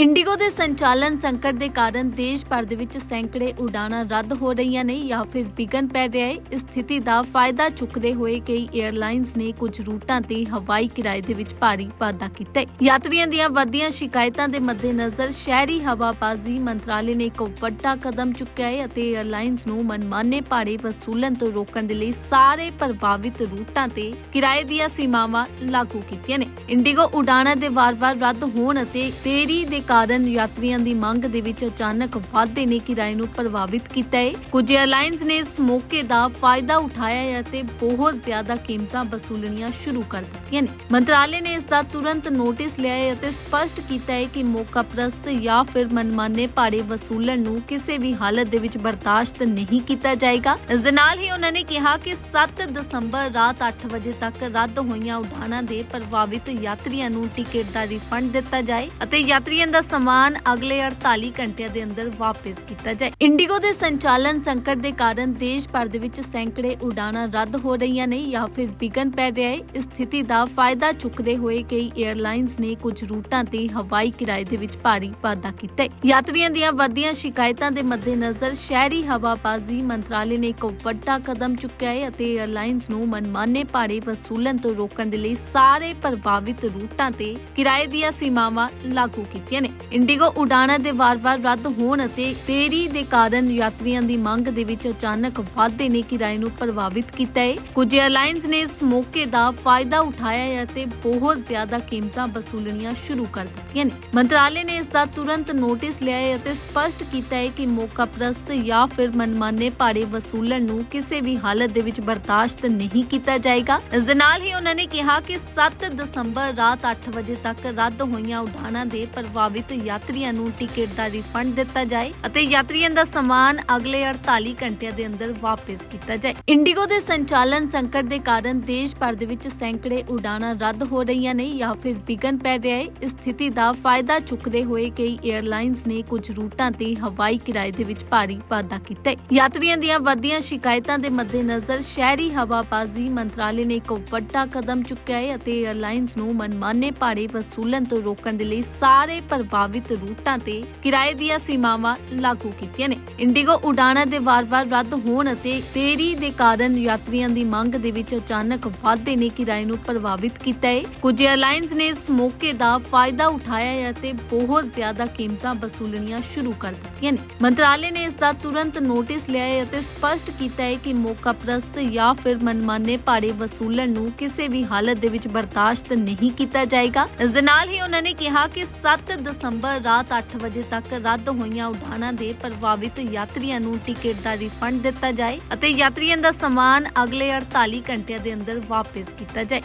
IndiGo ਦੇ ਸੰਚਾਲਨ ਸੰਕਟ ਦੇ ਕਾਰਨ ਦੇਸ਼ ਭਰ ਦੇ ਵਿੱਚ ਸੈਂਕੜੇ ਉਡਾਣਾਂ ਰੱਦ ਹੋ ਰਹੀਆਂ ਨੇ ਜਾਂ ਫਿਰ ਵਿਘਨ ਪੈ ਰਿਹਾ ਹੈ। ਇਸ ਸਥਿਤੀ ਦਾ ਫਾਇਦਾ ਚੁੱਕਦੇ ਹੋਏ ਕਈ 에ਅਰਲਾਈਨਸ ਨੇ ਕੁਝ ਰੂਟਾਂ ਤੇ ਹਵਾਈ ਕਿਰਾਏ ਦੇ ਵਿੱਚ ਭਾਰੀ ਵਾਧਾ ਕੀਤਾ ਹੈ। ਯਾਤਰੀਆਂ ਦੀਆਂ ਵੱਧਦੀਆਂ ਸ਼ਿਕਾਇਤਾਂ ਦੇ ਮੱਦੇਨਜ਼ਰ ਸ਼ਹਿਰੀ ਹਵਾਬਾਜ਼ੀ ਮੰਤਰਾਲੇ ਨੇ ਇੱਕ ਵੱਡਾ ਕਦਮ ਚੁੱਕਿਆ ਹੈ ਅਤੇ 에ਅਰਲਾਈਨਸ ਨੂੰ ਮਨਮਾਨੇ ਭਾੜੇ ਵਸੂਲਣ ਤੋਂ ਰੋਕਣ ਦੇ ਲਈ ਸਾਰੇ ਪ੍ਰਭਾਵਿਤ ਰੂਟਾਂ ਤੇ ਕਿਰਾਏ ਦੀਆਂ ਸੀਮਾਵਾਂ ਲਾਗੂ ਕੀਤੀਆਂ ਨੇ। ਇੰਡੀਗੋ ਉਡਾਣਾਂ ਦੇ ਵਾਰ-ਵਾਰ ਰੱਦ ਹੋਣ ਅਤੇ ਦੇਰੀ ਦੇ ਕਾਰਨ ਯਾਤਰੀਆਂ ਦੀ ਮੰਗ ਦੇ ਵਿੱਚ ਅਚਾਨਕ ਵਾਧੇ ਨੇ ਕਿਰਾਏ ਨੂੰ ਪ੍ਰਭਾਵਿਤ ਕੀਤਾ ਹੈ। ਕੁਝ 에ਅਰਲਾਈਨਸ ਨੇ ਇਸ ਮੌਕੇ ਦਾ ਫਾਇਦਾ ਉਠਾਇਆ ਹੈ ਅਤੇ ਬਹੁਤ ਜ਼ਿਆਦਾ ਕੀਮਤਾਂ ਵਸੂਲਣੀਆਂ ਸ਼ੁਰੂ ਕਰ ਦਿੱਤੀਆਂ ਨੇ। ਮੰਤਰਾਲੇ ਨੇ ਇਸ ਦਾ ਤੁਰੰਤ ਨੋਟਿਸ ਲਿਆ ਹੈ ਅਤੇ ਸਪਸ਼ਟ ਕੀਤਾ ਹੈ ਕਿ ਮੌਕਾ ਪ੍ਰਸਤ ਜਾਂ ਫਿਰ ਮਨਮਾਨੇ ਭਾੜੇ ਵਸੂਲਣ ਨੂੰ ਕਿਸੇ ਵੀ ਹਾਲਤ ਦੇ ਵਿੱਚ ਬਰਦਾਸ਼ਤ ਨਹੀਂ ਕੀਤਾ ਜਾਏਗਾ। ਇਸ ਦੇ ਨਾਲ ਹੀ ਉਹਨਾਂ ਨੇ ਕਿਹਾ ਕਿ 7 ਦਸੰਬਰ ਰਾਤ 8 ਵਜੇ ਤੱਕ ਰੱਦ ਹੋਈਆਂ ਉਡਾਣਾਂ ਦੇ ਪ੍ਰਭਾਵਿਤ ਯਾਤਰੀਆਂ ਨੂੰ ਟਿਕਟ ਦਾ ਰਿਫੰਡ ਦਿੱਤਾ ਜਾਏ ਅਤੇ ਯਾਤਰੀਆਂ ਦਾ ਸਮਾਨ ਅਗਲੇ 48 ਘੰਟਿਆਂ ਦੇ ਅੰਦਰ ਵਾਪਸ ਕੀਤਾ ਜਾਏ। ਇੰਡੀਗੋ ਦੇ ਸੰਚਾਲਨ ਸੰਕਟ ਦੇ ਕਾਰਨ ਦੇਸ਼ ਭਰ ਦੇ ਵਿੱਚ ਸੈਂਕੜੇ ਉਡਾਣਾਂ ਰੱਦ ਹੋ ਰਹੀਆਂ ਨੇ ਜਾਂ ਫਿਰ ਵਿਘਨ ਪੈ ਰਿਹਾ ਹੈ। ਇਸ ਸਥਿਤੀ ਦਾ ਫਾਇਦਾ ਚੁੱਕਦੇ ਹੋਏ ਕਈ 에ਅਰਲਾਈਨਸ ਨੇ ਕੁਝ ਰੂਟਾਂ ਤੇ ਹਵਾਈ ਕਿਰਾਏ ਦੇ ਵਿੱਚ ਭਾਰੀ ਵਾਧਾ ਕੀਤਾ ਹੈ। ਯਾਤਰੀਆਂ ਦੀਆਂ ਵੱਧਦੀਆਂ ਸ਼ਿਕਾਇਤਾਂ ਦੇ ਮੱਦੇਨਜ਼ਰ ਸ਼ਹਿਰੀ ਹਵਾਬਾਜ਼ੀ ਮੰਤਰਾਲੇ ਨੇ ਇੱਕ ਵੱਡਾ ਕਦਮ ਚੁੱਕਿਆ ਹੈ ਅਤੇ 에ਅਰਲਾਈਨਸ ਨੂੰ ਮਨਮਾਨੇ ਭਾੜੇ ਵਸੂਲਣ ਤੋਂ ਰੋਕਣ ਦੇ ਲਈ ਸਾਰੇ ਪ੍ਰਭਾਵਿਤ ਰੂਟਾਂ ਤੇ ਕਿਰਾਏ ਦੀਆਂ ਸੀਮਾਵਾਂ ਲਾਗੂ ਕੀਤੀਆਂ ਨੇ। ਇੰਡੀਗੋ ਉਡਾਣਾਂ ਦੇ ਵਾਰ-ਵਾਰ ਰੱਦ ਹੋਣ ਅਤੇ ਦੇਰੀ ਦੇ ਕਾਰਨ ਯਾਤਰੀਆਂ ਦੀ ਮੰਗ ਦੇ ਵਿੱਚ ਅਚਾਨਕ ਵਾਧੇ ਨੇ ਕਿਰਾਏ ਨੂੰ ਪ੍ਰਭਾਵਿਤ ਕੀਤਾ ਹੈ ਕੁਝ 에ਅਰਲਾਈਨਸ ਨੇ ਇਸ ਮੌਕੇ ਦਾ ਫਾਇਦਾ ਉਠਾਇਆ ਹੈ ਅਤੇ ਬਹੁਤ ਜ਼ਿਆਦਾ ਕੀਮਤਾਂ ਵਸੂਲਣੀਆਂ ਸ਼ੁਰੂ ਕਰ ਦਿੱਤੀਆਂ ਨੇ। ਮੰਤਰਾਲੇ ਨੇ ਇਸ ਦਾ ਤੁਰੰਤ ਨੋਟਿਸ ਲਿਆ ਹੈ ਅਤੇ ਸਪਸ਼ਟ ਕੀਤਾ ਹੈ ਕਿ ਮੌਕਾ ਪ੍ਰਸਤ ਜਾਂ ਫਿਰ ਮਨਮਾਨੇ ਭਾੜੇ ਵਸੂਲਣ ਨੂੰ ਕਿਸੇ ਵੀ ਹਾਲਤ ਦੇ ਵਿੱਚ ਬਰਦਾਸ਼ਤ ਨਹੀਂ ਕੀਤਾ ਜਾਏਗਾ। ਇਸ ਦੇ ਨਾਲ ਹੀ ਉਹਨਾਂ ਨੇ ਕਿਹਾ ਕਿ 7 ਦਸੰਬਰ ਰਾਤ 8 ਵਜੇ ਤੱਕ ਰੱਦ ਹੋਈਆਂ ਉਡਾਣਾਂ ਦੇ ਪ੍ਰਭਾਵ ਪ੍ਰਭਾਵਿਤ ਯਾਤਰੀਆਂ ਨੂੰ ਟਿਕਟ ਦਾ ਰਿਫੰਡ ਦਿੱਤਾ ਜਾਏ ਅਤੇ ਯਾਤਰੀਆਂ ਦਾ ਸਮਾਨ ਅਗਲੇ 48 ਘੰਟਿਆਂ ਦੇ ਅੰਦਰ ਵਾਪਸ ਕੀਤਾ ਜਾਏ। ਇੰਡੀਗੋ ਦੇ ਸੰਚਾਲਨ ਸੰਕਟ ਦੇ ਕਾਰਨ ਦੇਸ਼ ਭਰ ਦੇ ਵਿੱਚ ਸੈਂਕੜੇ ਉਡਾਣਾਂ ਰੱਦ ਹੋ ਰਹੀਆਂ ਨੇ ਜਾਂ ਫਿਰ ਵਿਘਨ ਪੈ ਰਿਹਾ ਹੈ। ਇਸ ਸਥਿਤੀ ਦਾ ਫਾਇਦਾ ਚੁੱਕਦੇ ਹੋਏ ਕਈ 에ਅਰਲਾਈਨਸ ਨੇ ਕੁਝ ਰੂਟਾਂ ਤੇ ਹਵਾਈ ਕਿਰਾਏ ਦੇ ਵਿੱਚ ਭਾਰੀ ਵਾਧਾ ਕੀਤਾ ਹੈ। ਯਾਤਰੀਆਂ ਦੀਆਂ ਵੱਧਦੀਆਂ ਸ਼ਿਕਾਇਤਾਂ ਦੇ ਮੱਦੇਨਜ਼ਰ ਸ਼ਹਿਰੀ ਹਵਾਬਾਜ਼ੀ ਮੰਤਰਾਲੇ ਨੇ ਇੱਕ ਵੱਡਾ ਕਦਮ ਚੁੱਕਿਆ ਹੈ ਅਤੇ 에ਅਰਲਾਈਨਸ ਨੂੰ ਮਨਮਾਨੇ ਭਾੜੇ ਵਸੂਲਣ ਤੋਂ ਰੋਕਣ ਦੇ ਲਈ ਸਾਰੇ ਪ੍ਰਭਾਵਿਤ ਰੂਟਾਂ ਤੇ ਕਿਰਾਏ ਦੀਆਂ ਸੀਮਾਵਾਂ ਲਾਗੂ ਕੀਤੀਆਂ ਨੇ। ਇੰਡੀਗੋ ਉਡਾਣਾਂ ਦੇ ਵਾਰ-ਵਾਰ ਰੱਦ ਹੋਣ ਅਤੇ ਦੇਰੀ ਦੇ ਕਾਰਨ ਯਾਤਰੀਆਂ ਦੀ ਮੰਗ ਦੇ ਵਿੱਚ ਅਚਾਨਕ ਵਾਧੇ ਨੇ ਕਿਰਾਏ ਨੂੰ ਪ੍ਰਭਾਵਿਤ ਕੀਤਾ ਹੈ ਕੁਝ 에ਅਰਲਾਈਨਸ ਨੇ ਇਸ ਮੌਕੇ ਦਾ ਫਾਇਦਾ ਉਠਾਇਆ ਹੈ ਅਤੇ ਬਹੁਤ ਜ਼ਿਆਦਾ ਕੀਮਤਾਂ ਵਸੂਲਣੀਆਂ ਸ਼ੁਰੂ ਕਰ ਦਿੱਤੀਆਂ ਨੇ। ਮੰਤਰਾਲੇ ਨੇ ਇਸ ਦਾ ਤੁਰੰਤ ਨੋਟਿਸ ਲਿਆ ਹੈ ਅਤੇ ਸਪਸ਼ਟ ਕੀਤਾ ਹੈ ਕਿ ਮੌਕਾ ਪ੍ਰਸਤ ਜਾਂ ਫਿਰ ਮਨਮਾਨੇ ਭਾੜੇ ਵਸੂਲਣ ਨੂੰ ਕਿਸੇ ਵੀ ਹਾਲਤ ਦੇ ਵਿੱਚ ਬਰਦਾਸ਼ਤ ਨਹੀਂ ਕੀਤਾ ਜਾਏਗਾ। ਇਸ ਦੇ ਨਾਲ ਹੀ ਉਹਨਾਂ ਨੇ ਕਿਹਾ ਕਿ 7 ਦਸੰਬਰ ਰਾਤ 8 ਵਜੇ ਤੱਕ ਰੱਦ ਹੋਈਆਂ ਉਡਾਣਾਂ ਦੇ ਪ੍ਰਭਾਵਿਤ ਯਾਤਰੀਆਂ ਨੂੰ ਟਿਕਟ ਦਾ ਰਿਫੰਡ ਦਿੱਤਾ ਜਾਏ ਅਤੇ ਯਾਤਰੀਆਂ ਦਾ ਸਮਾਨ ਅਗਲੇ 48 ਘੰਟਿਆਂ ਦੇ ਅੰਦਰ ਵਾਪਸ ਕੀਤਾ ਜਾਏ।